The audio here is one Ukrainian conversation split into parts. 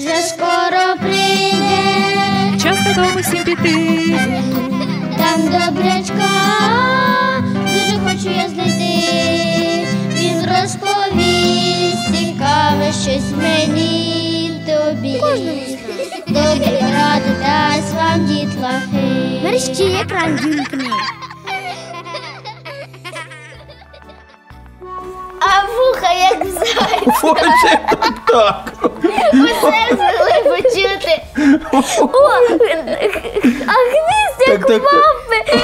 вже скоро прийде, Час додому всім піти. там добрячка, дуже хочу я знайти. Він розповість цікаве щось мені тобі. Добрі ради дасть вам дітлахи. Мерщі екран вімкни. А вуха як зайця, Оце так так. Легко. А хвіст як Так, так, мавпи.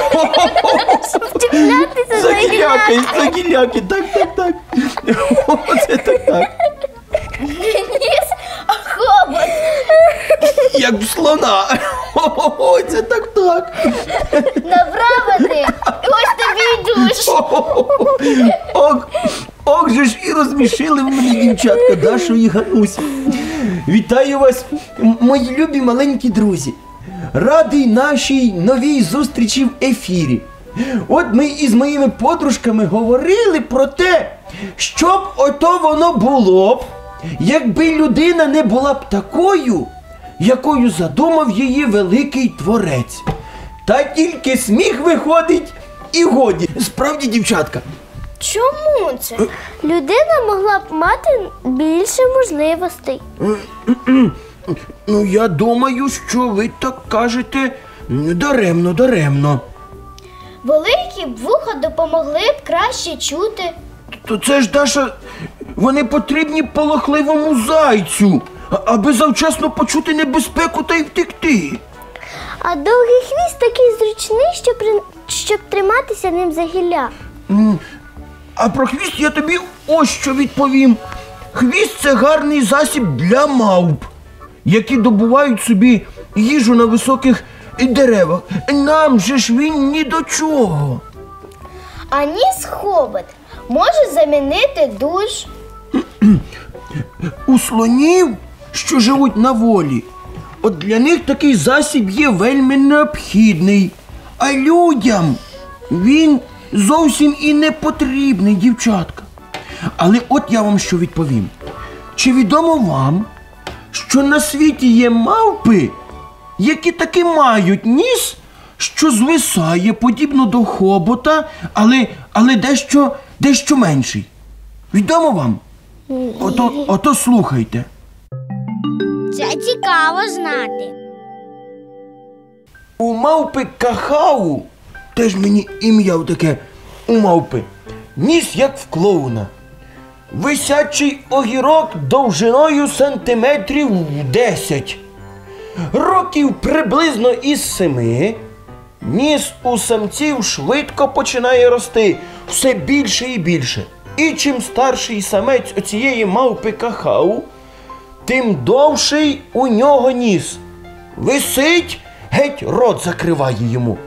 Вчіплятися за Загіляки, гіляки. загіляки, так, так, так. Оце так так. Ніс, а хобот. Як в слона. Оце так так. Направо ти. Ось тобі й душ. Ох, ох же ж і розмішили в мене дівчатка Дашу і Гануся. Вітаю вас, мої любі маленькі друзі. Радий нашій новій зустрічі в ефірі. От ми із моїми подружками говорили про те, що б ото воно було б, якби людина не була б такою, якою задумав її великий творець. Та тільки сміх виходить і годі. Справді, дівчатка. Чому це? Людина могла б мати більше можливостей. Ну, я думаю, що ви так кажете даремно, даремно. Великі б вуха допомогли б краще чути. То це ж Даша, вони потрібні полохливому зайцю, а- аби завчасно почути небезпеку та й втекти. А довгий хвіст такий зручний, щоб, при- щоб триматися ним за гілля. М, А про хвіст я тобі ось що відповім. Хвіст це гарний засіб для мавп, які добувають собі їжу на високих деревах. Нам же ж він ні до чого. А ніс хобот може замінити душ. У слонів, що живуть на волі, от для них такий засіб є вельми необхідний. А людям він зовсім і не потрібний, дівчатка. Але от я вам що відповім. Чи відомо вам, що на світі є мавпи, які таки мають ніс, що звисає подібно до хобота, але, але дещо, дещо менший? Відомо вам? Ото, ото слухайте. Це цікаво знати. У мавпи кахау, теж мені ім'я таке у мавпи, ніс як в клоуна. Висячий огірок довжиною сантиметрів 10. Років приблизно із семи. Ніс у самців швидко починає рости все більше і більше. І чим старший самець оцієї мавпи кахау, тим довший у нього ніс. Висить, геть рот закриває йому.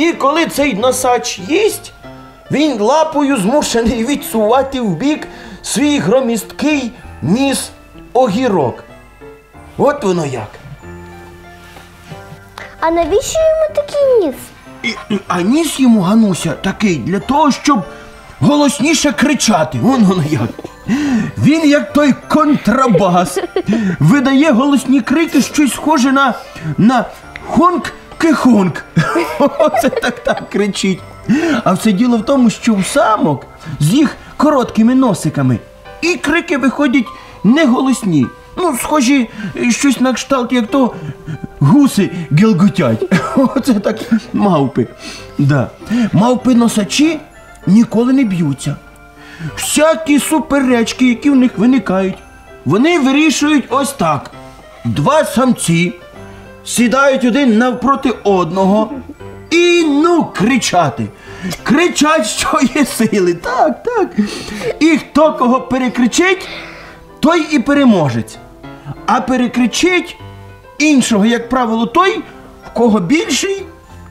І коли цей носач їсть, він лапою змушений відсувати вбік свій громісткий ніс огірок. От воно як. А навіщо йому такий ніс? І, а ніс йому Гануся такий для того, щоб голосніше кричати. Вон воно як. Він, як той контрабас, видає голосні крики, щось схоже на, на хонк-кихонк. Оце так так кричить. А все діло в тому, що в самок з їх короткими носиками і крики виходять не голосні. Ну, схожі щось на кшталт, як то гуси гелготять. Оце так мавпи. Да. Мавпи носачі ніколи не б'ються. Всякі суперечки, які в них виникають, вони вирішують ось так. Два самці сідають один навпроти одного і ну кричати. Кричать, що є сили. Так, так. І хто кого перекричить, той і переможець. А перекричить іншого, як правило, той, в кого більший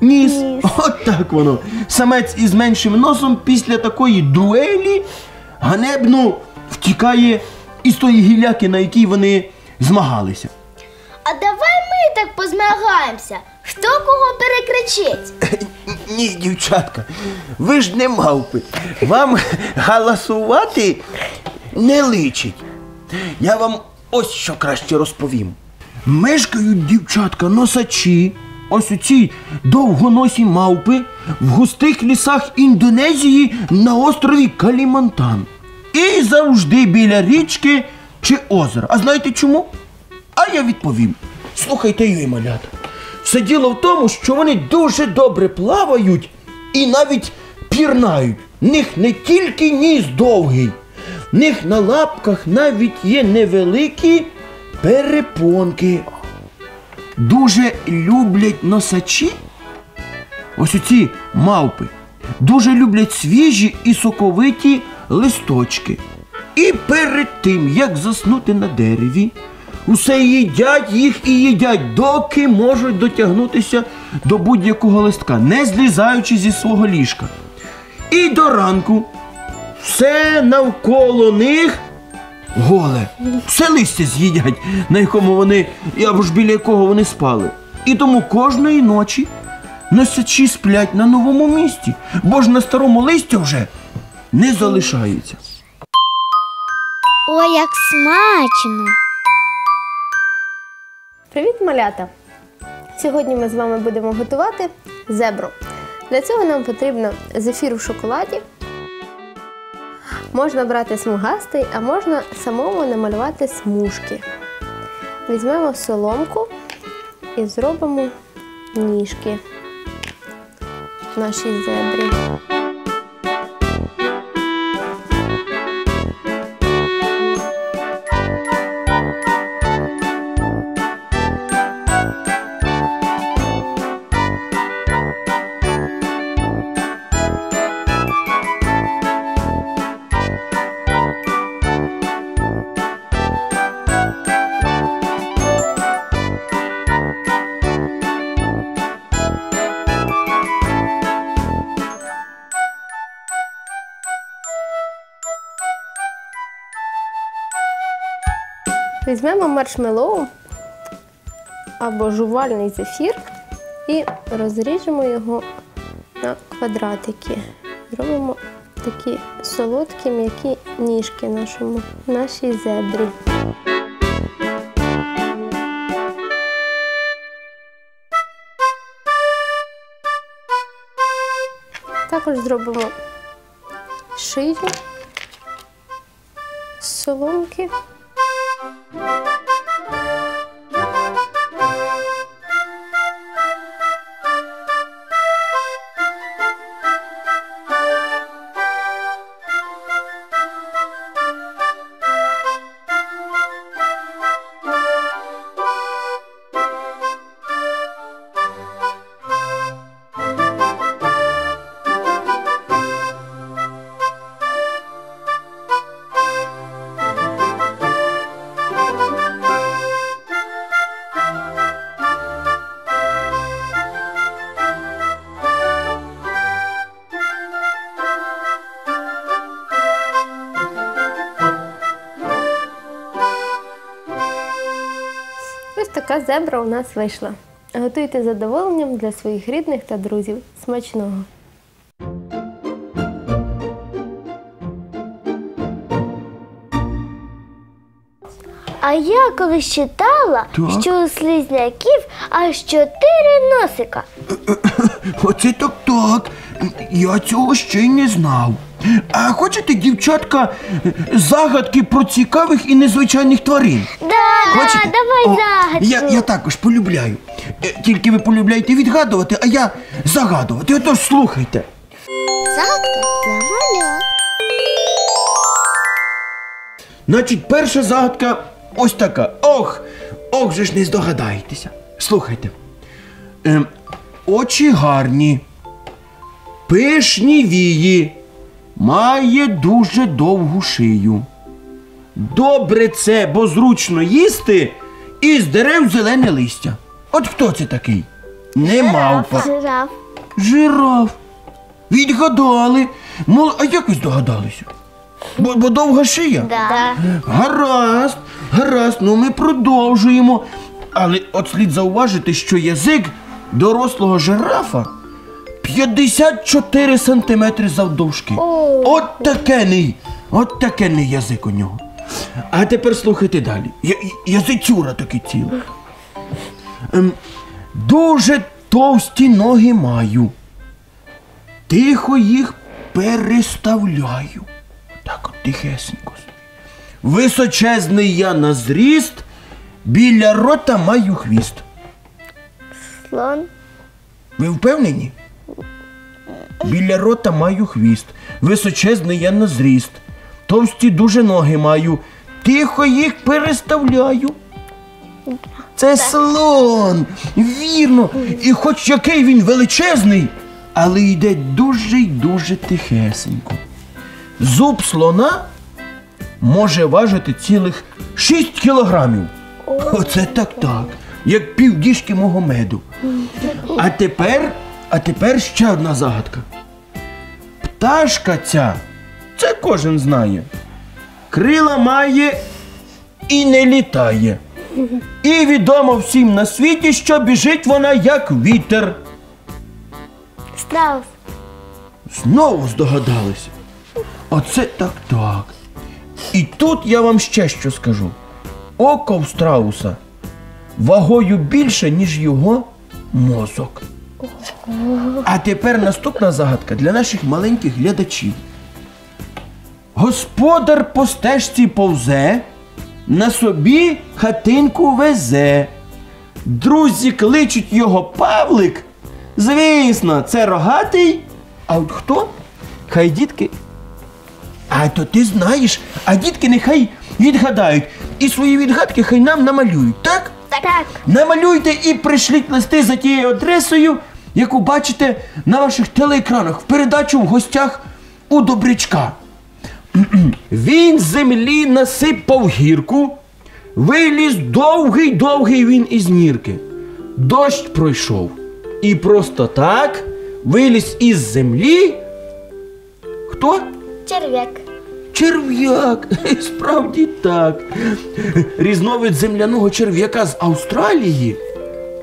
ніс. От так воно. Самець із меншим носом після такої дуелі ганебно втікає із тої гіляки, на якій вони змагалися. А давай так позмагаємося. Хто кого перекричить? Ні, дівчатка, ви ж не мавпи. Вам галасувати не личить. Я вам ось що краще розповім. Мешкають дівчатка носачі, ось у цій довгоносі мавпи в густих лісах Індонезії на острові Калімантан. І завжди біля річки чи озера. А знаєте чому? А я відповім. Слухайте її, малята. Все діло в тому, що вони дуже добре плавають і навіть пірнають. В них не тільки ніс довгий, в них на лапках навіть є невеликі перепонки. Дуже люблять носачі. Ось оці мавпи дуже люблять свіжі і соковиті листочки. І перед тим, як заснути на дереві, усе їдять їх і їдять, доки можуть дотягнутися до будь-якого листка, не злізаючи зі свого ліжка. І до ранку все навколо них голе. Все листя з'їдять, на якому вони, або ж біля якого вони спали. І тому кожної ночі носячі сплять на новому місці, бо ж на старому листя вже не залишається. Ой, як смачно! Привіт, малята! Сьогодні ми з вами будемо готувати зебру. Для цього нам потрібно зефір в шоколаді. Можна брати смугастий, а можна самому намалювати смужки. Візьмемо соломку і зробимо ніжки нашій зебрі. Візьмемо маршмеллоу або жувальний зефір і розріжемо його на квадратики. Зробимо такі солодкі м'які ніжки нашому, нашій зебрі. Також зробимо шию з соломки. Така зебра у нас вийшла. Готуйте задоволенням для своїх рідних та друзів. Смачного! А я колись читала, Так. що у слизняків аж чотири носика. Оце так так. Я цього ще й не знав. А хочете, дівчатка, загадки про цікавих і незвичайних тварин? Да, да, давай О, загадку. Я, я також полюбляю. Е, Тільки ви полюбляєте відгадувати, а я загадувати. Отож слухайте. Загадка для. Значить, перша загадка ось така. Ох, ох, же ж не здогадаєтеся. Слухайте. Ем, очі гарні, пишні вії, має дуже довгу шию. Добре це, бо зручно їсти і з дерев зелене листя. От хто це такий? Не мавпа. Жираф. Жираф. Відгадали. Мол, а як ви здогадалися? Бо, бо довга шия? Да. Гаразд, гаразд, ну ми продовжуємо. Але от слід зауважити, що язик дорослого жирафа 54 сантиметри завдовжки. От такений, от такений язик у нього. А тепер слухайте далі. Я, язицюра таки ціла. Ем, дуже товсті ноги маю. Тихо їх переставляю. Так от тихесенько. Височезний я на зріст, біля рота маю хвіст. Слон. Ви впевнені? Біля рота маю хвіст, височезний я на зріст, товсті дуже ноги маю, тихо їх переставляю. Це слон, вірно. І хоч який він величезний, але йде дуже й дуже тихесенько. Зуб слона може важити цілих 6 кілограмів. Оце так так, як півдіжки мого меду. А тепер, а тепер ще одна загадка. Пташка ця, це кожен знає. Крила має і не літає. І відомо всім на світі, що біжить вона як вітер. Страус. Знову здогадалися. Оце так так. І тут я вам ще що скажу. Око в страуса вагою більше, ніж його мозок. А тепер наступна загадка для наших маленьких глядачів. Господар по стежці повзе, на собі хатинку везе. Друзі кличуть його Павлик. Звісно, це рогатий. А от хто? Хай дітки. А то ти знаєш, а дітки нехай відгадають. І свої відгадки хай нам намалюють, так? Так. Намалюйте і пришліть листи за тією адресою, яку бачите на ваших телеекранах в передачу в гостях у Добрячка. Він з землі насипав гірку, виліз довгий, довгий він із нірки. Дощ пройшов. І просто так виліз із землі. Хто? Черв'як. Черв'як, справді так. Різновид земляного черв'яка з Австралії,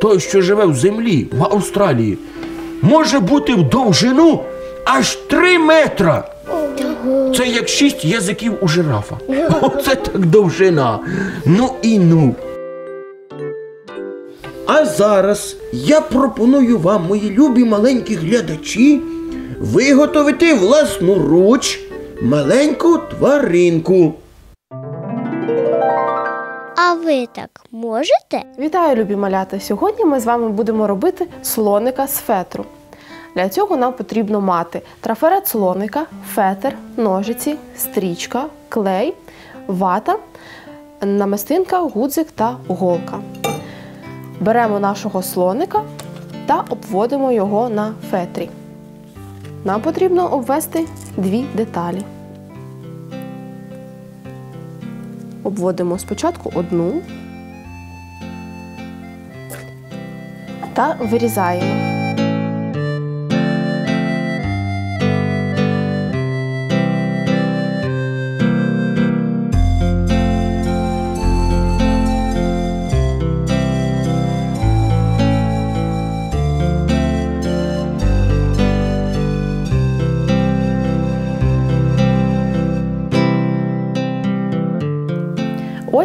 той, що живе в землі в Австралії, може бути в довжину аж 3 метра. Це як шість язиків у жирафа. Оце так довжина. Ну і ну. А зараз я пропоную вам, мої любі маленькі глядачі, виготовити власноруч маленьку тваринку. А ви так можете? Вітаю, любі малята! Сьогодні ми з вами будемо робити слоника з фетру. Для цього нам потрібно мати трафарет слоника, фетр, ножиці, стрічка, клей, вата, намистинка, гудзик та голка. Беремо нашого слоника та обводимо його на фетрі. Нам потрібно обвести дві деталі. Обводимо спочатку одну та вирізаємо.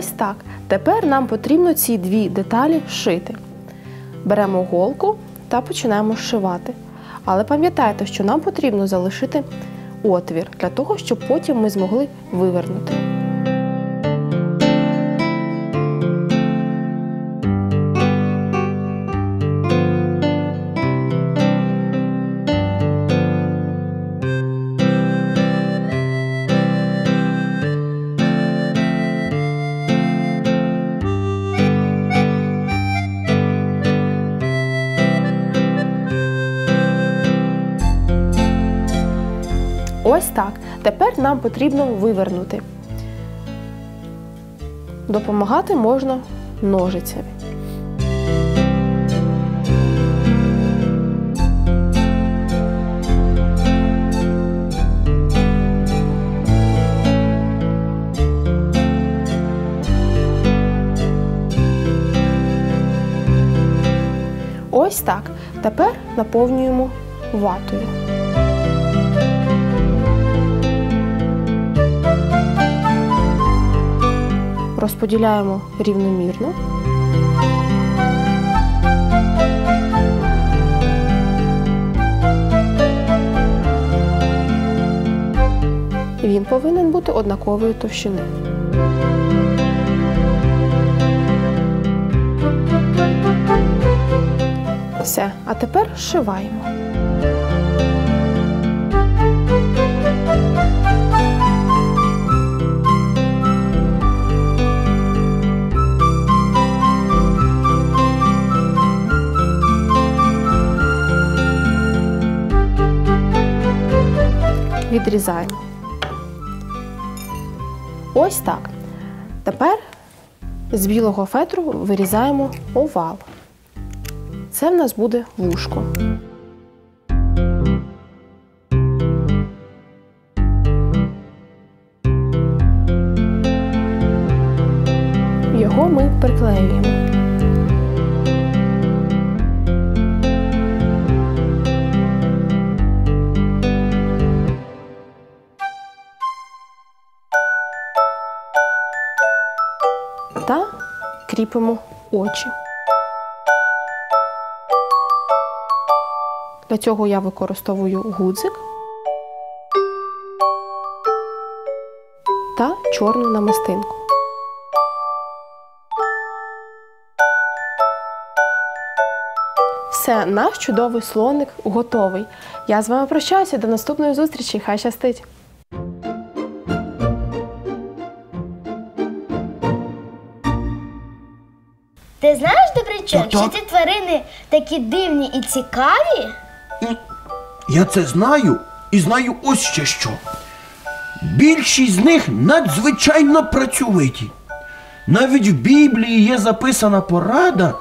Ось так. Тепер нам потрібно ці дві деталі шити. Беремо голку та починаємо шивати. Але пам'ятайте, що нам потрібно залишити отвір для того, щоб потім ми змогли вивернути. Нам потрібно вивернути. Допомагати можна ножицями. Ось так. Тепер наповнюємо ватою. Розподіляємо рівномірно. Він повинен бути однакової товщини. Все, а тепер зшиваємо. Відрізаємо. Ось так. Тепер з білого фетру вирізаємо овал. Це в нас буде вушко. Кріпимо очі. Для цього я використовую гудзик та чорну намистинку. Все, наш чудовий слоник готовий. Я з вами прощаюся до наступної зустрічі. Хай щастить! Ти знаєш, Добрячок, Так, що ці тварини такі дивні і цікаві? Я це знаю і знаю ось ще що. Більшість з них надзвичайно працьовиті. Навіть в Біблії є записана порада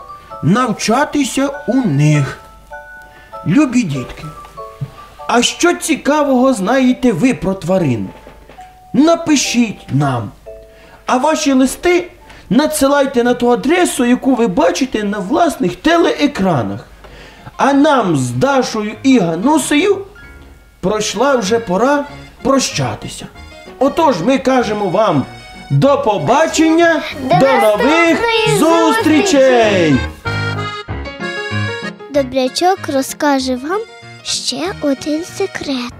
навчатися у них. Любі дітки, а що цікавого знаєте ви про тварин? Напишіть нам. А ваші листи надсилайте на ту адресу, яку ви бачите на власних телеекранах. А нам з Дашою і Ганусею пройшла вже пора прощатися. Отож, ми кажемо вам до побачення, До до, нових зустрічей! Добрячок розкаже вам ще один секрет.